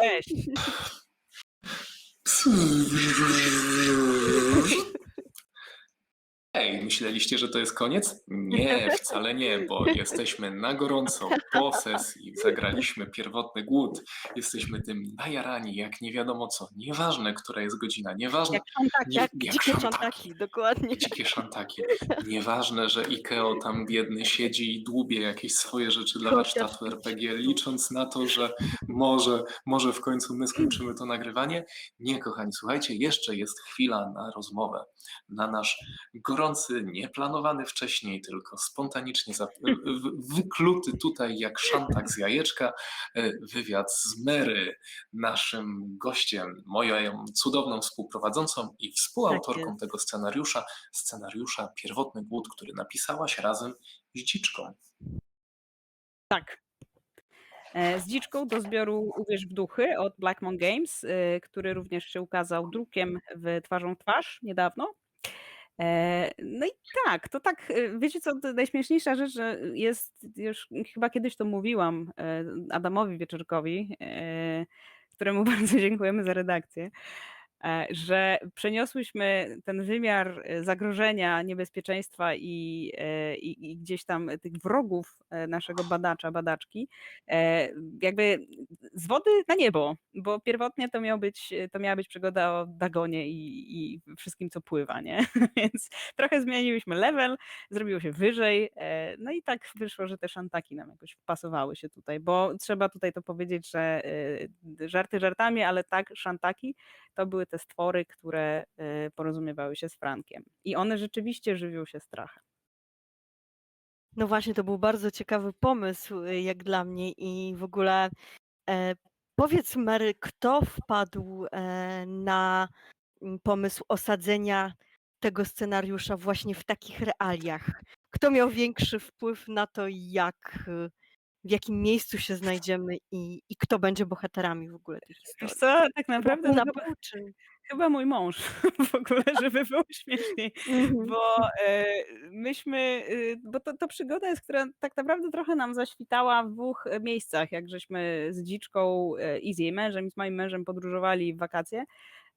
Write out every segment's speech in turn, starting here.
Cześć. Myśleliście, że to jest koniec? Nie, wcale nie, bo jesteśmy na gorąco, po sesji, zagraliśmy pierwotny głód, jesteśmy tym najarani, jak nie wiadomo co, nieważne, która jest godzina, nieważne, Jak szantaki. nie, Jak jak dzikie szantaki. szantaki, dokładnie. dzikie szantaki, nieważne, że Ikeo tam biedny siedzi i dłubie jakieś swoje rzeczy dla warsztatu RPG, licząc na to, że może, może w końcu my skończymy to nagrywanie. Nie, kochani, słuchajcie, jeszcze jest chwila na rozmowę, na nasz gorący, nieplanowany wcześniej, tylko spontanicznie wykluty tutaj jak szantak z jajeczka, e, wywiad z Mary, naszym gościem, moją cudowną współprowadzącą i współautorką Tak tego scenariusza, scenariusza Pierwotny Głód, który napisałaś razem z Dziczką. Tak. E, Z dziczką do zbioru Uwierz w duchy od Blackmon Games, e, który również się ukazał drukiem w twarzą w twarz niedawno. E, No i tak, to tak, e, wiecie co, najśmieszniejsza rzecz, że jest, już chyba kiedyś to mówiłam e, Adamowi Wieczorkowi, e, któremu bardzo dziękujemy za redakcję, że przeniosłyśmy ten wymiar e, zagrożenia, niebezpieczeństwa i, e, i, i gdzieś tam tych wrogów e, naszego badacza, badaczki, e, jakby z wody na niebo, bo pierwotnie to, miał być, to miała być przygoda o Dagonie i, i wszystkim, co pływa, nie? Więc trochę zmieniłyśmy level, zrobiło się wyżej, e, no i tak wyszło, że te szantaki nam jakoś wpasowały się tutaj, bo trzeba tutaj to powiedzieć, że e, żarty żartami, ale tak, szantaki to były te stwory, które e, porozumiewały się z Frankiem i one rzeczywiście żywią się strachem. No właśnie, to był bardzo ciekawy pomysł, y, jak dla mnie i w ogóle e, powiedz Mary, kto wpadł e, na mm, pomysł osadzenia tego scenariusza właśnie w takich realiach? Kto miał większy wpływ na to, jak, y, w jakim miejscu się znajdziemy i, i kto będzie bohaterami w ogóle tej historii? co, tak naprawdę chyba, chyba mój mąż w ogóle, żeby było śmieszniej. Mhm. bo e, myśmy, y, bo to, to przygoda jest, która tak naprawdę trochę nam zaświtała w dwóch e, miejscach, jak żeśmy z Dziczką e, i z jej mężem i z moim mężem podróżowali w wakacje.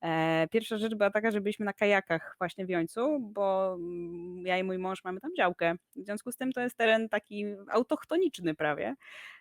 E, Pierwsza rzecz była taka, że byliśmy na kajakach właśnie w Jońcu, bo mm, ja i mój mąż mamy tam działkę. W związku z tym to jest teren taki autochtoniczny prawie.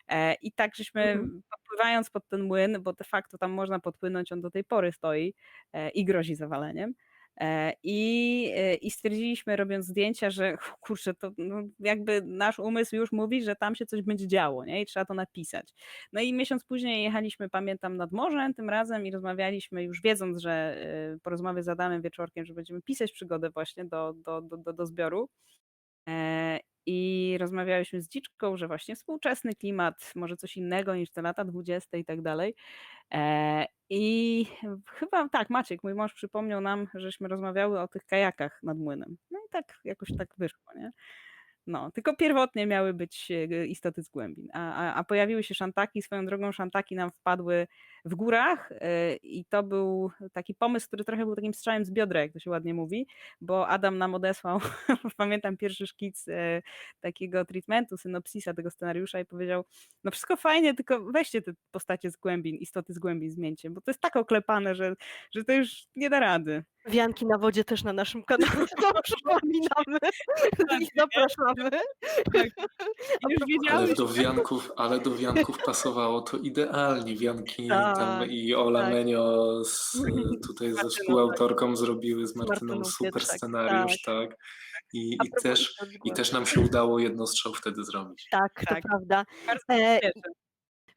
E, I tak żeśmy Mhm. podpływając pod ten młyn, bo de facto tam można podpłynąć, on do tej pory stoi e, i grozi zawaleniem. E, I, e, I stwierdziliśmy, robiąc zdjęcia, że kurczę, to no, jakby nasz umysł już mówi, że tam się coś będzie działo, nie? I trzeba to napisać. No i miesiąc później jechaliśmy, pamiętam, nad morze tym razem i rozmawialiśmy, już wiedząc, że e, po rozmowie z Adamem wieczorkiem, że będziemy pisać przygodę właśnie do, do, do, do, do zbioru. I rozmawiałyśmy z Dziczką, że właśnie współczesny klimat, może coś innego niż te lata 20 i tak dalej. I chyba tak, Maciek, mój mąż przypomniał nam, żeśmy rozmawiały o tych kajakach nad młynem. No i tak jakoś tak wyszło, nie? No, tylko pierwotnie miały być e, istoty z głębin, a, a, a pojawiły się szantaki. Swoją drogą szantaki nam wpadły w górach e, i to był taki pomysł, który trochę był takim strzałem z biodra, jak to się ładnie mówi, bo Adam nam odesłał, pamiętam pierwszy szkic e, takiego treatmentu, synopsisa tego scenariusza i powiedział, no wszystko fajnie, tylko weźcie te postacie z głębin, istoty z głębin zmieńcie, bo to jest tak oklepane, że, że to już nie da rady. Wianki na wodzie też na naszym kanale to przypominamy i zapraszamy. Tak. Już Ale do wianków, ale do wianków pasowało to idealnie. Wianki tam Tak, i Ola tak. Menio z, tutaj ze współautorką zrobiły z Martyną Martyną super Pietrzak, scenariusz, tak. I, A i, propos też, I też nam się udało jedno strzał wtedy zrobić. Tak, to Tak. prawda. bardzo E,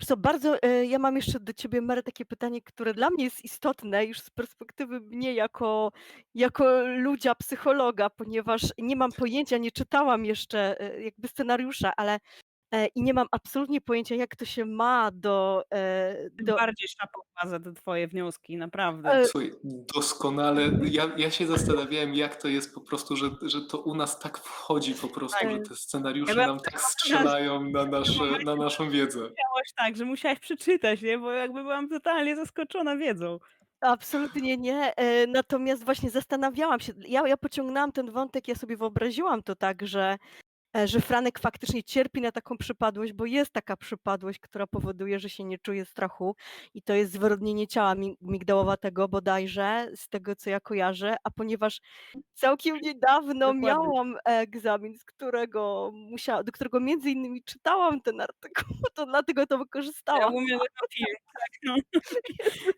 co, bardzo, e, ja mam jeszcze do ciebie, Mary, takie pytanie, które dla mnie jest istotne już z perspektywy mnie jako, jako ludzia, psychologa, ponieważ nie mam pojęcia, nie czytałam jeszcze e, jakby scenariusza, ale i nie mam absolutnie pojęcia, jak to się ma do, e, Tym do bardziej szapowa za te twoje wnioski, naprawdę. e, Słuchaj, doskonale. Ja, ja się zastanawiałem, jak to jest po prostu, że, że to u nas tak wchodzi po prostu, Tak. że te scenariusze Ja nam tak strzelają na, nasze, na naszą wiedzę. Miałaś tak, że musiałaś przeczytać, nie? Bo jakby byłam totalnie zaskoczona wiedzą. Absolutnie nie. e, Natomiast właśnie zastanawiałam się, ja, ja pociągnęłam ten wątek, ja sobie wyobraziłam to tak, że e, że Franek faktycznie cierpi na taką przypadłość, bo jest taka przypadłość, która powoduje, że się nie czuje strachu i to jest zwyrodnienie ciała mi migdałowatego bodajże, z tego co ja kojarzę, a ponieważ całkiem niedawno Dokładnie. miałam egzamin, z którego musiała do którego między innymi czytałam ten artykuł, to dlatego to Ja wykorzystałam. umiem ten film, tak, no.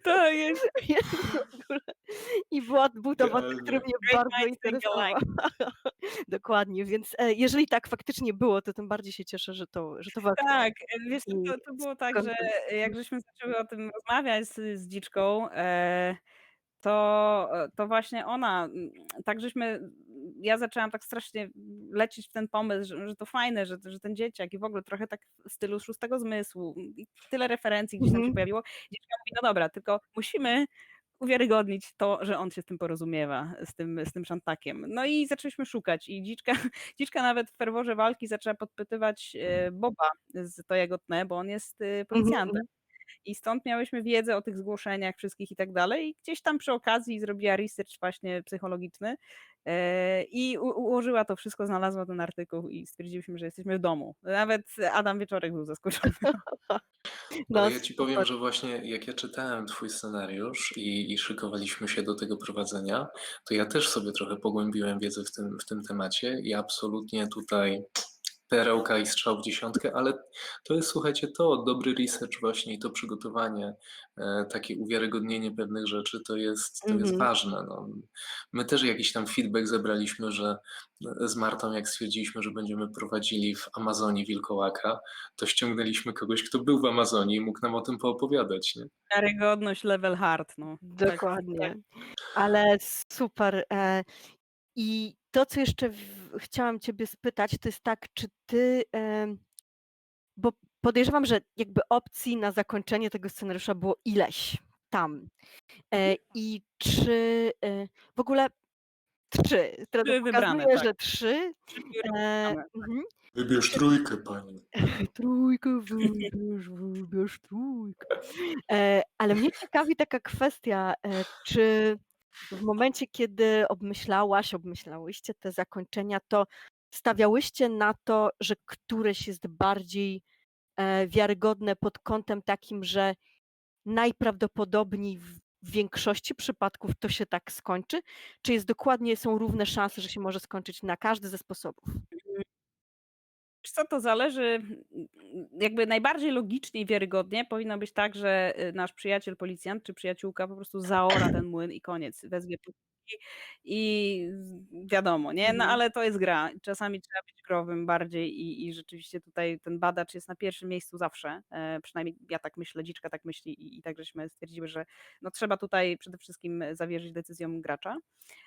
To jest i była był to wątek, który mnie bardzo interesował. Dokładnie, więc, e, jeżeli tak faktycznie było, to tym bardziej się cieszę, że to że to weszło. Tak, e, wiesz to to było tak, że jak żeśmy zaczęły o tym rozmawiać z z Dziczką, e, to to właśnie ona, tak żeśmy ja zaczęłam tak strasznie lecieć w ten pomysł, że że to fajne, że że ten dzieciak i w ogóle trochę tak w stylu szóstego zmysłu i tyle referencji gdzieś tam się Mhm. pojawiło. Dziczka mówi: "No dobra, tylko musimy uwiarygodnić to, że on się z tym porozumiewa, z tym z tym Szantakiem". No i zaczęliśmy szukać i Dziczka Dziczka nawet w ferworze walki zaczęła podpytywać, e, Boba z To jego tnę, bo on jest, y, Mhm, policjantem. I stąd miałyśmy wiedzę o tych zgłoszeniach wszystkich i tak dalej. I gdzieś tam przy okazji zrobiła research właśnie psychologiczny, e, i ułożyła to wszystko, znalazła ten artykuł i stwierdziliśmy, że jesteśmy w domu. Nawet Adam Wieczorek był zaskoczony. No, Ale ja ci powiem, że właśnie jak ja czytałem twój scenariusz i i szykowaliśmy się do tego prowadzenia, to ja też sobie trochę pogłębiłem wiedzę w tym w tym temacie i absolutnie tutaj perełka i strzał w dziesiątkę, ale to jest, słuchajcie, to dobry research właśnie i to przygotowanie, e, takie uwiarygodnienie pewnych rzeczy to jest to jest Mhm. ważne, no. My też jakiś tam feedback zebraliśmy, że z Martą jak stwierdziliśmy, że będziemy prowadzili w Amazonii wilkołaka, to ściągnęliśmy kogoś, kto był w Amazonii i mógł nam o tym poopowiadać, nie? Wiarygodność level hard, no. Tak, tak. Dokładnie. Ale super, e, i to, co jeszcze w chciałam ciebie spytać, to jest tak, czy ty, bo podejrzewam, że jakby opcji na zakończenie tego scenariusza było ileś tam. E, i czy, e, w ogóle 3, które Były wybrane, pokazuje, tak. że 3, 3 były e, tak. mhm. Wybierz trójkę pani. Trójkę wybierz, wybierz trójkę. E, ale mnie ciekawi taka kwestia, e, czy w momencie, kiedy obmyślałaś, obmyślałyście te zakończenia, to stawiałyście na to, że któreś jest bardziej, e, wiarygodne pod kątem takim, że najprawdopodobniej w większości przypadków to się tak skończy? Czy jest dokładnie są równe szanse, że się może skończyć na każdy ze sposobów? Co, to zależy, mm, jakby najbardziej logicznie i wiarygodnie powinno być tak, że, y, nasz przyjaciel policjant czy przyjaciółka po prostu zaora ten młyn i koniec. Wezwie i wiadomo, nie? No Mhm. ale to jest gra. Czasami trzeba być growym bardziej i i rzeczywiście tutaj ten badacz jest na pierwszym miejscu zawsze. E, przynajmniej ja tak myślę, Dziczka tak myśli i i tak żeśmy stwierdziły, że no trzeba tutaj przede wszystkim zawierzyć decyzjom gracza.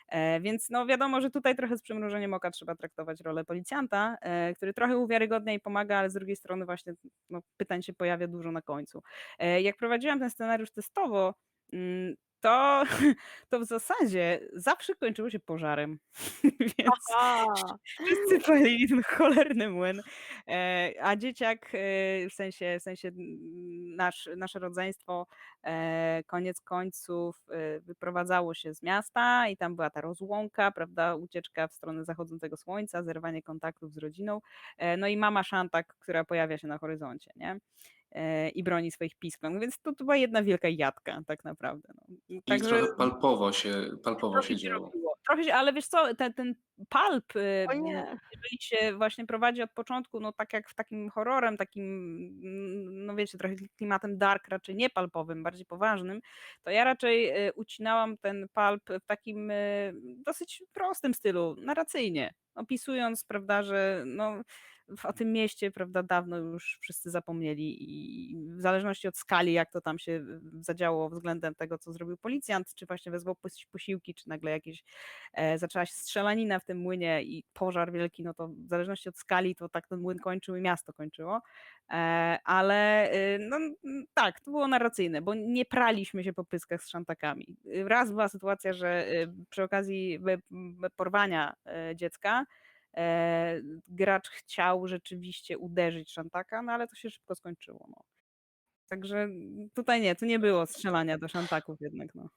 E, więc no wiadomo, że tutaj trochę z przymrużeniem oka trzeba traktować rolę policjanta, e, który trochę uwiarygodnia i pomaga, ale z drugiej strony właśnie no pytań się pojawia dużo na końcu. E, jak prowadziłam ten scenariusz testowo, mm, to to w zasadzie zawsze kończyło się pożarem. Więc Aha! wszyscy palili ten cholerny młyn, e, a dzieciak, e, w sensie w sensie nasz nasze rodzeństwo, e, koniec końców, wyprowadzało się z miasta i tam była ta rozłąka, prawda, ucieczka w stronę zachodzącego słońca, zerwanie kontaktów z rodziną, no i mama Szantak, która pojawia się na horyzoncie, nie? E, I broni swoich piskląt, więc to to była jedna wielka jadka tak naprawdę, no. I Także trochę palpowo się palpowo trochę się działo. Trochę się ale wiesz co, ten ten pulp, y, nie. jeżeli się właśnie prowadzi od początku, no tak jak w takim horrorem, takim, mm, no wiecie, trochę klimatem dark, raczej nie pulpowym, bardziej poważnym, to ja raczej, y, ucinałam ten pulp w takim, dosyć prostym stylu, narracyjnie, opisując, prawda, że no o tym mieście, prawda, dawno już wszyscy zapomnieli i w zależności od skali, jak to tam się, y, zadziało względem tego, co zrobił policjant, czy właśnie wezwał posi posiłki, czy nagle jakieś, e, zaczęła się strzelanina w tym młynie i pożar wielki, no to w zależności od skali to tak ten młyn kończył i miasto kończyło. E, ale, y, no tak, to było narracyjne, bo nie praliśmy się po pyskach z Szantakami. Y, raz była sytuacja, że, y, przy okazji be porwania, e, dziecka, e, gracz chciał rzeczywiście uderzyć Szantaka, no ale to się szybko skończyło, no. Także tutaj nie, tu nie było strzelania do Szantaków jednak, no.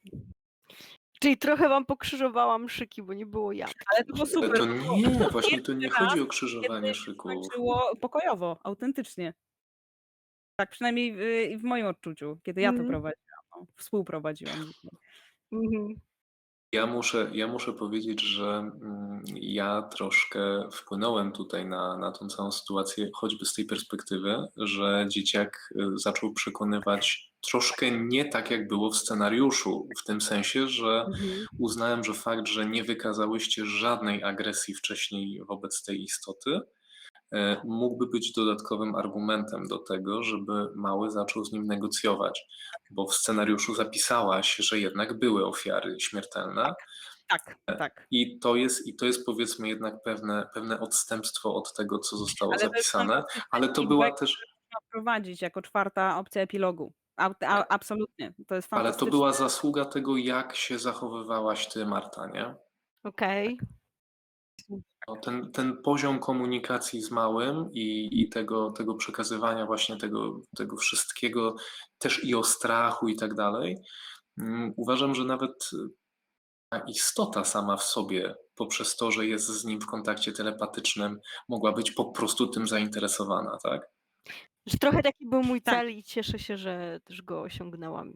Czyli trochę wam pokrzyżowałam szyki, bo nie było jak. Ale to było super. to było nie, właśnie to pierwszy nie chodzi o krzyżowanie szyków. skończyło pokojowo, autentycznie. Tak przynajmniej w, w moim odczuciu, kiedy ja to Mhm. prowadziłam. No, współprowadziłam. Mhm. Ja muszę, ja muszę powiedzieć, że mm, ja troszkę wpłynąłem tutaj na, na tą całą sytuację, choćby z tej perspektywy, że dzieciak y, zaczął przekonywać troszkę nie tak, jak było w scenariuszu, w tym sensie, że Mhm. uznałem, że fakt, że nie wykazałyście żadnej agresji wcześniej wobec tej istoty, mógłby być dodatkowym argumentem do tego, żeby mały zaczął z nim negocjować, bo w scenariuszu zapisałaś, że jednak były ofiary śmiertelne Tak, tak. i to jest, i to jest powiedzmy jednak pewne, pewne odstępstwo od tego, co zostało Ale to zapisane, fantastyczny ale to była też, Trzeba wprowadzić jako czwarta opcja epilogu. A, a, absolutnie. To jest ale to fantastyczne. była zasługa tego, jak się zachowywałaś ty, Marta, nie? Okej. No, ten, ten poziom komunikacji z małym i, i tego, tego przekazywania właśnie tego, tego wszystkiego, też i o strachu i tak dalej, mm, uważam, że nawet ta istota sama w sobie, poprzez to, że jest z nim w kontakcie telepatycznym, mogła być po prostu tym zainteresowana, tak? Że trochę taki był mój Tak. cel i cieszę się, że też go osiągnęłam.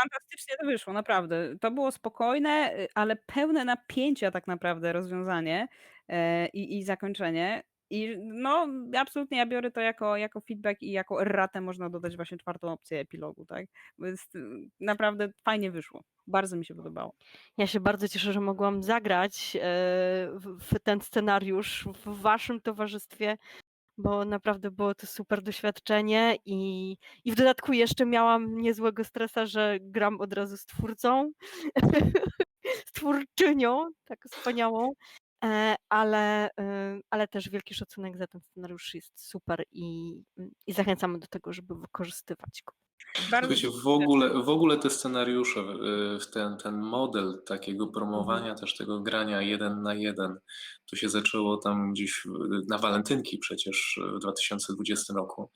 Fantastycznie to wyszło, naprawdę. To było spokojne, y, ale pełne napięcia tak naprawdę rozwiązanie e, i, i zakończenie. I no, absolutnie ja biorę to jako, jako feedback i jako erratę można dodać właśnie czwartą opcję epilogu, tak? Y, naprawdę fajnie wyszło. Bardzo mi się podobało. Ja się bardzo cieszę, że mogłam zagrać e, w ten scenariusz w waszym towarzystwie, bo naprawdę było to super doświadczenie i, i w dodatku jeszcze miałam niezłego stresa, że gram od razu z twórcą, z twórczynią, tak wspaniałą, e, ale, e, ale też wielki szacunek za ten scenariusz jest super i, i zachęcamy do tego, żeby wykorzystywać go. Bardzo w ogóle, w ogóle te scenariusze, ten, ten model takiego promowania Mhm. też tego grania jeden na jeden, to się zaczęło tam gdzieś na walentynki przecież w 2020 roku.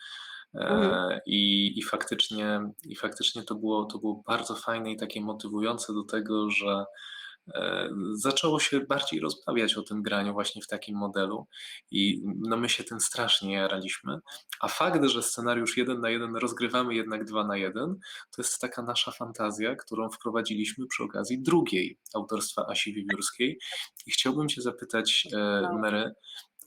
E, Mhm. I, i, faktycznie, I faktycznie to było, to było bardzo fajne i takie motywujące do tego, że zaczęło się bardziej rozmawiać o tym graniu właśnie w takim modelu i no my się tym strasznie jaraliśmy. A fakt, że scenariusz jeden na jeden rozgrywamy jednak dwa na jeden, to jest taka nasza fantazja, którą wprowadziliśmy przy okazji drugiej autorstwa Asi Wiewiórskiej. I chciałbym Cię zapytać, e, Mary,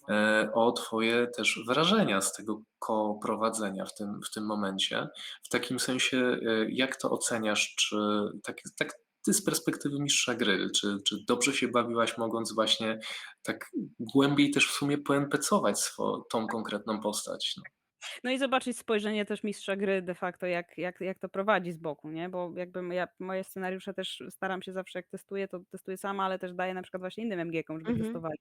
e, o Twoje też wrażenia z tego koprowadzenia w tym, w tym momencie. W takim sensie, e, jak to oceniasz? Czy tak, tak ty z perspektywy mistrza gry, czy, czy dobrze się bawiłaś, mogąc właśnie tak głębiej też w sumie poenpecować swo, tą konkretną postać? No. No i zobaczyć spojrzenie też mistrza gry de facto, jak, jak, jak to prowadzi z boku, nie? Bo jakby ja moje scenariusze też staram się zawsze, jak testuję, to testuję sama, ale też daję na przykład właśnie innym MG-kom, żeby Mhm. testowali.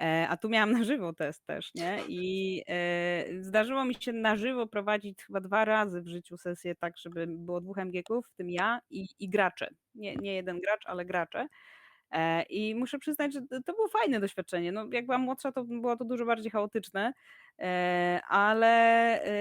E, a tu miałam na żywo test też, nie? I e, zdarzyło mi się na żywo prowadzić chyba dwa razy w życiu sesję tak, żeby było dwóch MG-ków, w tym ja i, i gracze. Nie, nie jeden gracz, ale gracze. E, I muszę przyznać, że to było fajne doświadczenie. No, jak byłam młodsza, to było to dużo bardziej chaotyczne, ale,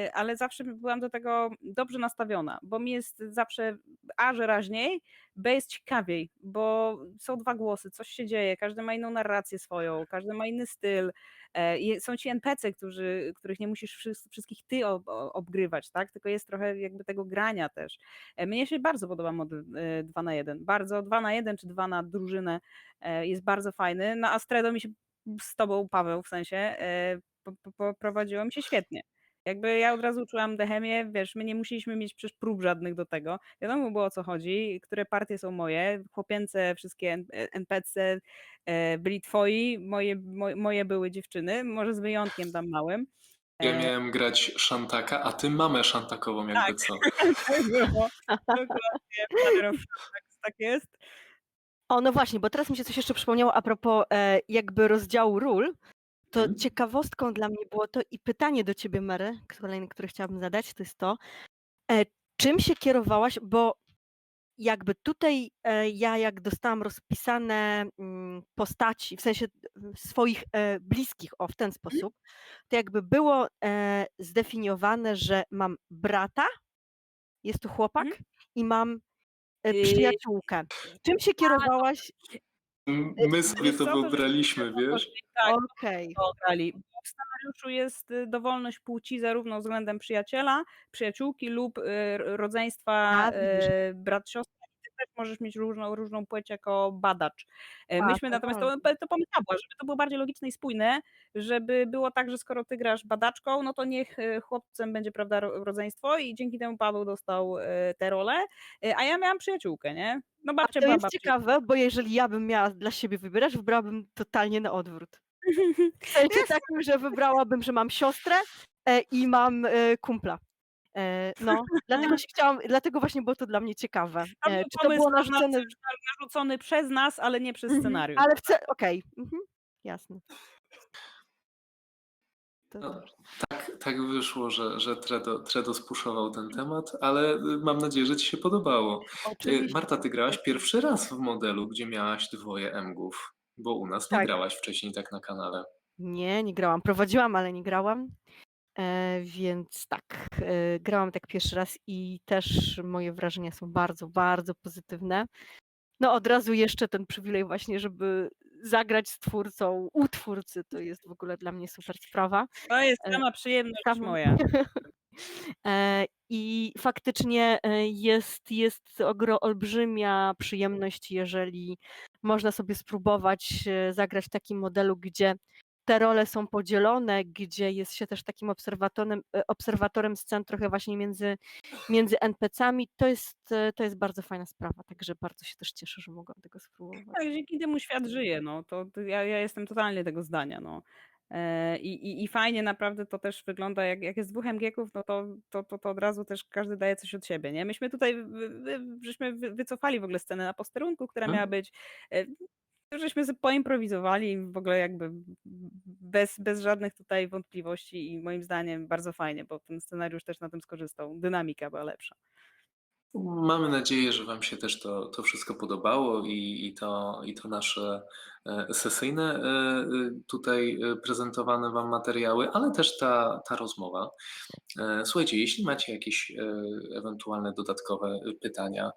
e, ale zawsze byłam do tego dobrze nastawiona, bo mi jest zawsze A, że raźniej, B, jest ciekawiej, bo są dwa głosy, coś się dzieje, każdy ma inną narrację swoją, każdy ma inny styl. e, Są ci NPC, którzy, których nie musisz wszys- wszystkich ty obgrywać, tak? Tylko jest trochę jakby tego grania też. E, Mnie się bardzo podoba model 2 na 1. Bardzo 2 na 1 czy 2 na drużynę e, jest bardzo fajny. Na Astredo mi się z tobą, Paweł, w sensie e, mi się świetnie. Jakby ja od razu czułam dechemię, wiesz, my nie musieliśmy mieć przecież prób żadnych do tego. Wiadomo było o co chodzi, które partie są moje, chłopięce wszystkie NPC e, byli twoi, moje, moje, były dziewczyny, może z wyjątkiem tam małym. Ja E, miałem grać Szantaka, a ty mamę Szantakową jakby Tak. co. tak było. Dokładnie, tak jest. O, no właśnie, bo teraz mi się coś jeszcze przypomniało a propos e, jakby rozdziału ról. To Mhm. ciekawostką dla mnie było to i pytanie do ciebie, Mary, kolejne, które chciałabym zadać, to jest to, e, czym się kierowałaś, bo jakby tutaj e, ja jak dostałam rozpisane mm, postaci, w sensie swoich e, bliskich, o w ten sposób, to jakby było e, zdefiniowane, że mam brata, jest to chłopak Mhm. i mam e, przyjaciółkę. Czym się kierowałaś? M- Y, My sobie to wyobraliśmy, wiesz? Tak, Okej. Bo w scenariuszu jest y, dowolność płci zarówno względem przyjaciela, przyjaciółki lub y, rodzeństwa y, brat, siostra. Możesz mieć różną, różną płeć jako badacz. E, A, Myśmy to natomiast to, to pomysłowo, żeby to było bardziej logiczne i spójne, żeby było tak, że skoro ty grasz badaczką, no to niech y, chłopcem będzie prawda ro- rodzeństwo i dzięki temu Paweł dostał y, tę rolę, a ja miałam przyjaciółkę, nie? No A babcia to była jest babcią. ciekawe, bo jeżeli ja bym miała dla siebie wybierać, wybrałabym totalnie na odwrót. W sensie takim, że wybrałabym, że mam siostrę e, i mam e, kumpla. E, no, dlatego się chciałam, dlatego właśnie było to dla mnie ciekawe. Tam E, był czy to było narzucone? narzucony przez nas, ale nie przez Mhm. scenariusz. Ale chcę, okej, mhm, jasne. To No, dobrze. tak, tak wyszło, że, że Tredo, Tredo spuszował ten temat, ale y, mam nadzieję, że Ci się podobało. Y, Oczywiście. Marta, Ty grałaś pierwszy raz w modelu, gdzie miałaś dwoje M-ów, bo u nas nie Tak. grałaś wcześniej tak na kanale. Nie, nie grałam. Prowadziłam, ale nie grałam. E, więc tak, e, grałam tak pierwszy raz i też moje wrażenia są bardzo, bardzo pozytywne. No od razu jeszcze ten przywilej właśnie, żeby zagrać z twórcą, u twórcy, to jest w ogóle dla mnie super sprawa. To jest E, sama przyjemność Sama- moja. I faktycznie jest, jest olbrzymia przyjemność, jeżeli można sobie spróbować zagrać w takim modelu, gdzie te role są podzielone, gdzie jest się też takim obserwatorem, e, obserwatorem scen trochę właśnie między, między NPC-ami. To jest, e, to jest bardzo fajna sprawa, także bardzo się też cieszę, że mogłam tego spróbować. Tak, dzięki temu świat żyje, no. To, to ja, ja jestem totalnie tego zdania, no. E, I, i, I fajnie naprawdę to też wygląda, jak, jak jest dwóch MG-ków, no to, to, to, to od razu też każdy daje coś od siebie, nie? Myśmy tutaj, żeśmy wy- wycofali w ogóle scenę na posterunku, która Mhm. miała być, żeśmy sobie poimprowizowali w ogóle jakby bez, bez żadnych tutaj wątpliwości i moim zdaniem bardzo fajnie, bo ten scenariusz też na tym skorzystał. Dynamika była lepsza. Mamy nadzieję, że Wam się też to, to wszystko podobało i, i, to, i to nasze e, sesyjne e, e, tutaj prezentowane Wam materiały, ale też ta, ta rozmowa. Słuchajcie, jeśli macie jakieś ewentualne dodatkowe pytania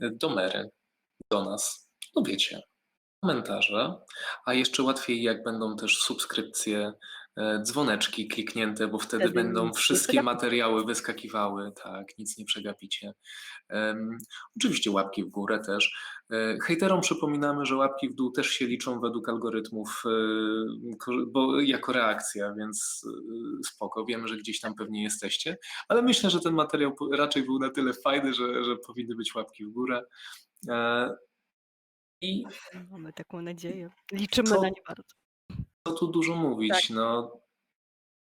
do Mary, do nas, no wiecie, komentarze, a jeszcze łatwiej jak będą też subskrypcje, e, dzwoneczki kliknięte, bo wtedy Wtedy będą nic nie wszystkie przegapicie. materiały wyskakiwały, tak, nic nie przegapicie. Em, Oczywiście łapki w górę też. E, Hejterom przypominamy, że łapki w dół też się liczą według algorytmów, e, ko- bo jako reakcja, więc e, spoko, wiemy, że gdzieś tam pewnie jesteście, ale myślę, że ten materiał po- raczej był na tyle fajny, że, że powinny być łapki w górę. E, I Mamy taką nadzieję. Liczymy Co- na nie bardzo. co tu dużo mówić, no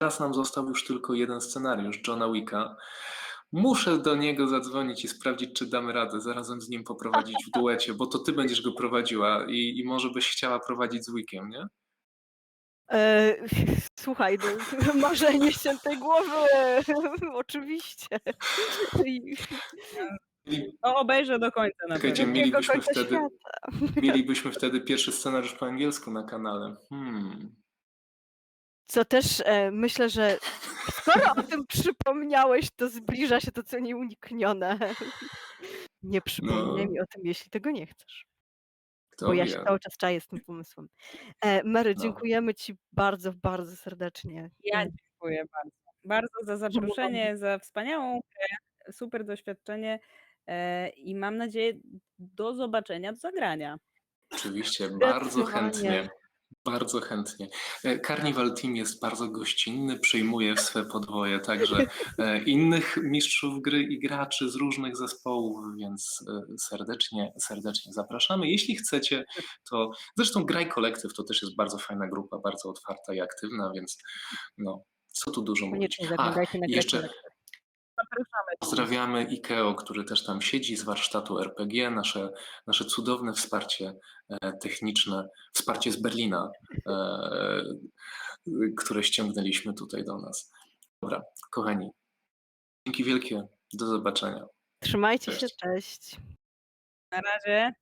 teraz nam został już tylko jeden scenariusz, Johna Wicka. Muszę do niego zadzwonić i sprawdzić, czy damy radę zarazem z nim poprowadzić w duecie, bo to ty będziesz go prowadziła i, i może byś chciała prowadzić z Wickiem, nie? E, słuchaj, no, marzenie świętej głowy, oczywiście. I Mieli- No, obejrzę do końca na Czekajcie, mielibyśmy końca wtedy, świata. mielibyśmy wtedy pierwszy scenariusz po angielsku na kanale. Hmm. Co też e, myślę, że skoro o tym przypomniałeś, to zbliża się to, co nieuniknione. Nie przypominaj No. mi o tym, jeśli tego nie chcesz. Kto bo ja wie? się cały czas czaję z tym pomysłem. E, Mary, No. dziękujemy Ci bardzo, bardzo serdecznie. Ja dziękuję bardzo. Bardzo za zaproszenie, za wspaniałą grę, super doświadczenie i mam nadzieję do zobaczenia, do zagrania. Oczywiście, bardzo chętnie. Bardzo chętnie. E, Carnival Team jest bardzo gościnny, przyjmuje w swe podwoje także e, innych mistrzów gry i graczy z różnych zespołów, więc e, serdecznie, serdecznie zapraszamy. Jeśli chcecie, to zresztą Graj Kolektyw to też jest bardzo fajna grupa, bardzo otwarta i aktywna, więc no, co tu dużo mówić. A, jeszcze kolektyw. Zapraszamy. Pozdrawiamy IKEO, który też tam siedzi z warsztatu RPG, nasze, nasze cudowne wsparcie e, techniczne, wsparcie z Berlina, e, które ściągnęliśmy tutaj do nas. Dobra, kochani, dzięki wielkie, do zobaczenia. Trzymajcie się, Cześć. cześć. Na razie.